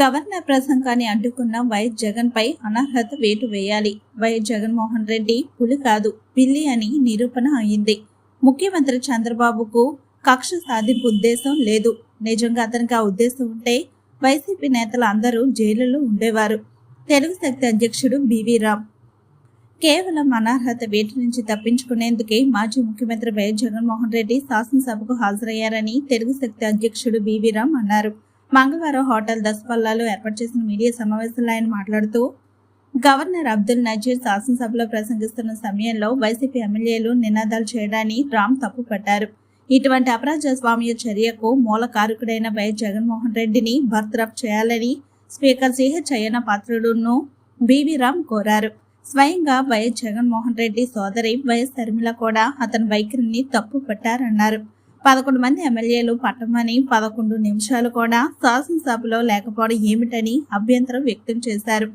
Governor ప్రసంగాన్ని అడ్డుకున్న YS Jagan పై అనర్హత వేటు వేయాలి. వైఎస్ జగన్మోహన్ రెడ్డి పులి కాదు పిల్లి అని నిరూపణ అయింది. ముఖ్యమంత్రి చంద్రబాబుకు కక్ష సాధింపు ఉద్దేశం లేదు. నిజంగా అతనికి ఆ ఉద్దేశం ఉంటే వైసీపీ నేతలు అందరూ జైలులో ఉండేవారు. తెలుగు శక్తి అధ్యక్షుడు బివి రామ్ కేవలం అనర్హత వేటు నుంచి తప్పించుకునేందుకే మాజీ ముఖ్యమంత్రి వైఎస్ జగన్మోహన్ రెడ్డి శాసనసభకు హాజరయ్యారని తెలుగు శక్తి అధ్యక్షుడు బివి రామ్ అన్నారు. మంగళవారం హోటల్ దసపల్లాలో ఏర్పాటు చేసిన మీడియా సమావేశంలో ఆయన మాట్లాడుతూ గవర్నర్ అబ్దుల్ నజీర్ శాసనసభలో ప్రసంగిస్తున్న సమయంలో వైసీపీ ఎమ్మెల్యేలు నినాదాలు చేయడాన్ని రామ్ తప్పుపట్టారు ఇటువంటి అప్రజాస్వామ్య చర్యకు మూల కారకుడైన వైఎస్ జగన్మోహన్ రెడ్డిని బర్తరఫ్ చేయాలని స్పీకర్ సిహెచ్ అయ్యన పాత్రుడును బివి రామ్ కోరారు. స్వయంగా వైఎస్ జగన్మోహన్ రెడ్డి సోదరి వైఎస్ శర్మిల కూడా అతని వైఖరిని తప్పు పట్టారన్నారు. పదకొండు మంది ఎమ్మెల్యేలు పట్టమని పదకొండు నిమిషాలు కూడా శాసనసభలో లేకపోవడం ఏమిటని అభ్యంతరం వ్యక్తం చేశారు.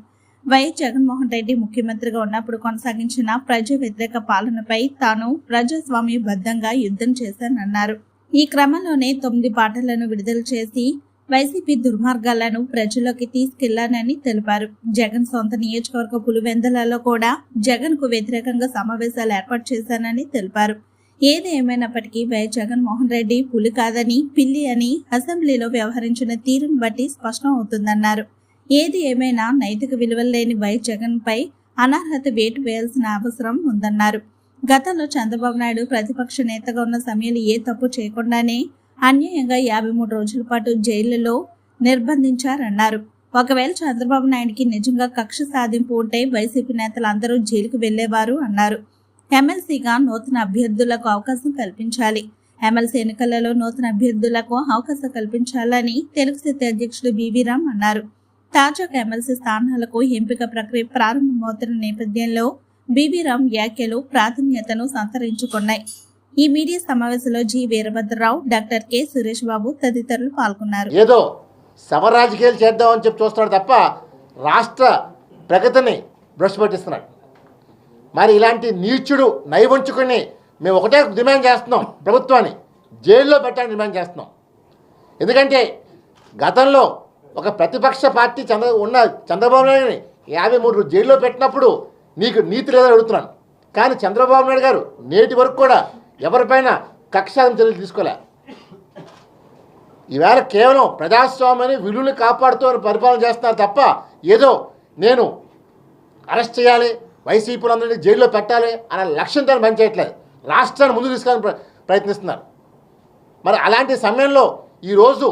వైఎస్ జగన్మోహన్ రెడ్డి ముఖ్యమంత్రిగా ఉన్నప్పుడు కొనసాగించిన ప్రజా వ్యతిరేక పాలనపై తాను ప్రజాస్వామ్య బద్దంగా యుద్ధం చేశానన్నారు. ఈ క్రమంలోనే తొమ్మిది పాటలను విడుదల చేసి వైసీపీ దుర్మార్గాలను ప్రజల్లోకి తీసుకెళ్ళానని తెలిపారు. జగన్ సొంత నియోజకవర్గ పులివెందలలో కూడా జగన్కు వ్యతిరేకంగా సమావేశాలు ఏర్పాటు చేశానని తెలిపారు. ఏది ఏమైనప్పటికీ వైఎస్ జగన్మోహన్ రెడ్డి పులి కాదని పిల్లి అని అసెంబ్లీలో వ్యవహరించిన తీరును బట్టి స్పష్టం అవుతుందన్నారు. ఏది ఏమైనా నైతిక విలువలు లేని వైఎస్ జగన్పై అనర్హత వేటు వేయాల్సిన అవసరం ఉందన్నారు. గతంలో చంద్రబాబు నాయుడు ప్రతిపక్ష నేతగా ఉన్న సమయంలో ఏ తప్పు చేయకుండానే అన్యాయంగా యాభై మూడు రోజుల పాటు జైలులో నిర్బంధించారన్నారు. ఒకవేళ చంద్రబాబు నాయుడికి నిజంగా కక్ష సాధింపు ఉంటే వైసీపీ నేతలు అందరూ జైలుకు వెళ్ళేవారు అన్నారు. ఎమ్మెల్సీగా నూతన అభ్యర్థులకు అవకాశం కల్పించాలి. ఎమ్మెల్సీ ఎన్నికలలో నూతన అభ్యర్థులకు అవకాశం కల్పించాలని తెలుగు శక్తి అధ్యక్షుడు బీవీరామ్ అన్నారు. తాజాగా ఎమ్మెల్సీ స్థానాలకు ఎంపిక ప్రక్రియ ప్రారంభమవుతున్న నేపథ్యంలో బీవీ రామ్ వ్యాఖ్యలు ప్రాధాన్యతను సంతరించుకున్నాయి. ఈ మీడియా సమావేశంలో G Veerabhadrarao doctor K Suresh Babu తదితరులు పాల్గొన్నారు. ఏదో సమ రాజకీయాలు చేద్దామని చెప్పి చూస్తున్నాడు తప్ప రాష్ట్ర ప్రగతిని బ్రష్ పట్టిస్తున్నాడు మరి ఇలాంటి నీచుడు నైవంచుకుని మేము ఒకటే డిమాండ్ చేస్తున్నాం ప్రభుత్వాన్ని. జైల్లో పెట్టాలని డిమాండ్ చేస్తున్నాం. ఎందుకంటే గతంలో ఒక ప్రతిపక్ష పార్టీ చంద్ర ఉన్న చంద్రబాబు నాయుడిని యాభై మూడు జైల్లో పెట్టినప్పుడు నీకు నీతి లేదని అడుగుతున్నాను. కానీ చంద్రబాబు నాయుడు గారు నేటి వరకు కూడా ఎవరిపైన కక్షాదం చర్యలు తీసుకోలే. ఈవేళ కేవలం ప్రజాస్వామ్యాన్ని విలువలు కాపాడుతూ పరిపాలన చేస్తున్నారు తప్ప ఏదో నేను అరెస్ట్ చేయాలి వైసీపీలందరినీ జైల్లో పెట్టాలి అనే లక్ష్యంతో పనిచేయట్లేదు రాష్ట్రాన్ని ముందు తీసుకొని ప్ర ప్రయత్నిస్తున్నారు. మరి అలాంటి సమయంలో ఈరోజు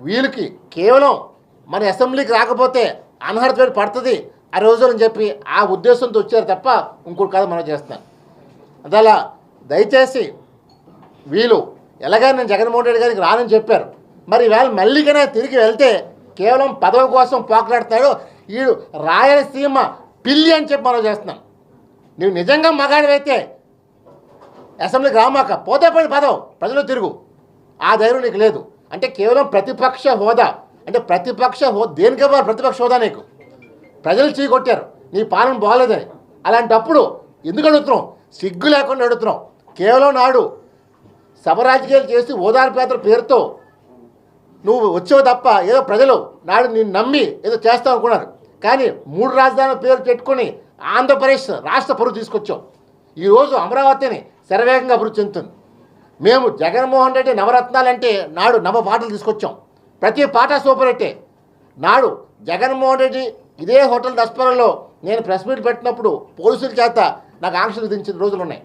వీళ్ళకి కేవలం మన అసెంబ్లీకి రాకపోతే అనర్హత వేటు పడుతుంది ఆ రోజు అని చెప్పి ఆ ఉద్దేశంతో వచ్చారు తప్ప ఇంకోటి కాదు మనం చేస్తున్నాను అందువల్ల దయచేసి వీళ్ళు ఎలాగైనా నేను జగన్మోహన్ రెడ్డి గారికి రానని చెప్పారు. మరి ఈవేళ మళ్ళీగానే తిరిగి వెళ్తే కేవలం పదవి కోసం పోకలాడతాడు వీడు రాయలసీమ పిల్లి అని చెప్పి మనం చేస్తున్నాం. నువ్వు నిజంగా మగాడివైతే అసెంబ్లీకి రామాక పోతే పోయి పదవు ప్రజలు తిరుగు. ఆ ధైర్యం నీకు లేదు. అంటే కేవలం ప్రతిపక్ష హోదా. అంటే ప్రతిపక్ష హోదా దేనికి ఇవ్వాలి ప్రతిపక్ష హోదా నీకు? ప్రజలు చీకొట్టారు నీ పాలన బాగలేదని. అలాంటప్పుడు ఎందుకు అడుగుతున్నావు? సిగ్గు లేకుండా అడుగుతున్నాం కేవలం నాడు సభ రాజకీయాలు చేసి ఓదార్పేతల పేరుతో నువ్వు వచ్చావు తప్ప ఏదో ప్రజలు నాడు నేను నమ్మి ఏదో చేస్తావు అనుకున్నారు. కానీ మూడు రాజధానుల పేరు పెట్టుకొని ఆంధ్రప్రదేశ్ రాష్ట్ర పరువు తీసుకొచ్చాం. ఈరోజు అమరావతిని శరవేగంగా అభివృద్ధి చెందుతుంది. మేము జగన్మోహన్ రెడ్డి నవరత్నాలంటే నాడు నవ పాటలు తీసుకొచ్చాం. ప్రతి పాట సూపర్ హిట్టే నాడు జగన్మోహన్ రెడ్డి ఇదే హోటల్ దస్పరంలో నేను ప్రెస్ మీట్ పెట్టినప్పుడు పోలీసుల చేత నాకు ఆంక్షలు విధించిన రోజులు ఉన్నాయి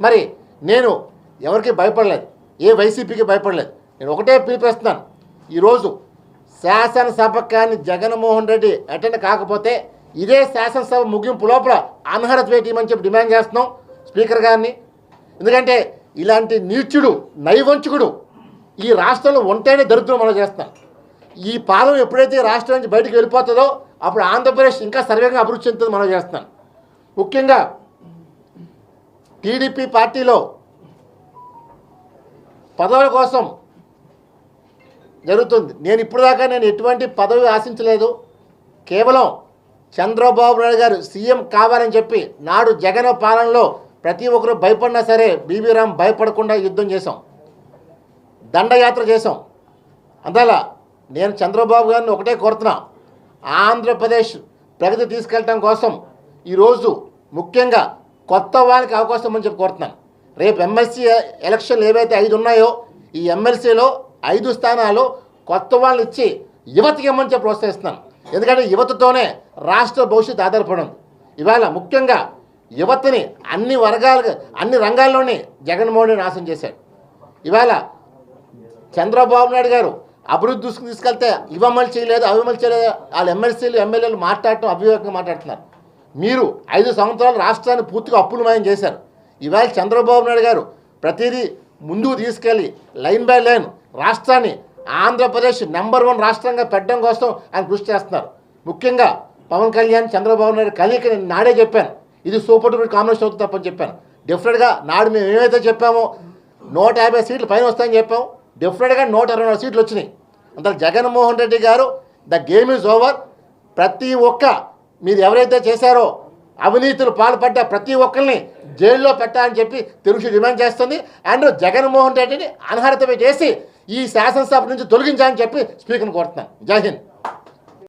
మరి నేను ఎవరికి భయపడలేదు. ఏ వైసీపీకి భయపడలేదు. నేను ఒకటే పిలిపిస్తున్నాను ఈరోజు శాసనసభ కానీ జగన్మోహన్ రెడ్డి అటెండ్ కాకపోతే ఇదే శాసనసభ ముగింపు లోపల అనర్హత వేయమని చెప్పి డిమాండ్ చేస్తున్నాం స్పీకర్ గారిని. ఎందుకంటే ఇలాంటి నీచుడు నైవంచుకుడు ఈ రాష్ట్రంలో ఉంటేనే దరిద్రం మనం చేస్తాం ఈ పాలన ఎప్పుడైతే రాష్ట్రం నుంచి బయటకు వెళ్ళిపోతుందో అప్పుడు ఆంధ్రప్రదేశ్ ఇంకా సర్వేగా అభివృద్ధి చెందుతుంది మనం చేస్తున్నాం. ముఖ్యంగా టీడీపీ పార్టీలో పదవుల కోసం జరుగుతుంది. నేను ఇప్పుడు దాకా నేను ఎటువంటి పదవి ఆశించలేదు. కేవలం చంద్రబాబు నాయుడు గారు సీఎం కావాలని చెప్పి నాడు జగన్ పాలనలో ప్రతి ఒక్కరు భయపడినా సరే బీబీ రామ్ భయపడకుండా యుద్ధం చేశాం. దండయాత్ర చేశాం. అందువల్ల నేను చంద్రబాబు గారిని ఒకటే కోరుతున్నా. ఆంధ్రప్రదేశ్ ప్రగతి తీసుకెళ్ళటం కోసం ఈరోజు ముఖ్యంగా కొత్త వాళ్ళకి అవకాశం అని చెప్పి కోరుతున్నాను. రేపు ఎమ్మెల్సీ ఎలక్షన్లు ఏవైతే ఐదు ఉన్నాయో ఈ ఎమ్మెల్సీలో ఐదు స్థానాలు కొత్త వాళ్ళని ఇచ్చి యువతకి ఇవ్వమని చెప్పి ప్రోత్సహిస్తున్నాను ఎందుకంటే యువతతోనే రాష్ట్ర భవిష్యత్తు ఆధారపడి ఉంది. ఇవాళ ముఖ్యంగా యువతని అన్ని వర్గాలు అన్ని రంగాల్లోనే జగన్మోహన్ రెడ్డి నాశనం చేశాడు. ఇవాళ చంద్రబాబు నాయుడు గారు అభివృద్ధి దృష్టికి తీసుకెళ్తే ఇవమలు చేయలేదు అవిమలు చేయలేదు వాళ్ళ ఎమ్మెల్సీలు ఎమ్మెల్యేలు మాట్లాడటం అభివేకంగా మాట్లాడుతున్నారు. మీరు ఐదు సంవత్సరాలు రాష్ట్రాన్ని పూర్తిగా అప్పులమయం చేశారు. ఇవాళ చంద్రబాబు నాయుడు గారు ప్రతిదీ ముందుకు తీసుకెళ్ళి లైన్ బై లైన్ రాష్ట్రాన్ని ఆంధ్రప్రదేశ్ నెంబర్ వన్ రాష్ట్రంగా పెట్టడం కోసం ఆయన కృషి చేస్తున్నారు. ముఖ్యంగా పవన్ కళ్యాణ్ చంద్రబాబు నాయుడు కలిగి నేను నాడే చెప్పాను. ఇది సూపర్ డూపర్ కాంబినేషన్ అవుతుంది తప్పని చెప్పాను. డెఫినెట్గా నాడు మేము ఏమైతే చెప్పామో నూట యాభై సీట్లు పైన వస్తాయని చెప్పాం. డెఫినెట్గా నూట అరవై నాలుగు సీట్లు వచ్చినాయి. అంత జగన్మోహన్ రెడ్డి గారు ద గేమ్ ఈజ్ ఓవర్. ప్రతి ఒక్క మీరు ఎవరైతే చేశారో అవినీతులు పాల్పడ్డ ప్రతి ఒక్కరిని జైల్లో పెట్టాలని చెప్పి తెలుగు డిమాండ్ చేస్తుంది. అండ్ జగన్మోహన్ రెడ్డిని అనర్హత చేసి ఈ శాసనసభ నుంచి తొలగించాలని చెప్పి స్పీకర్ని కోరుతున్నాను. జై హింద్.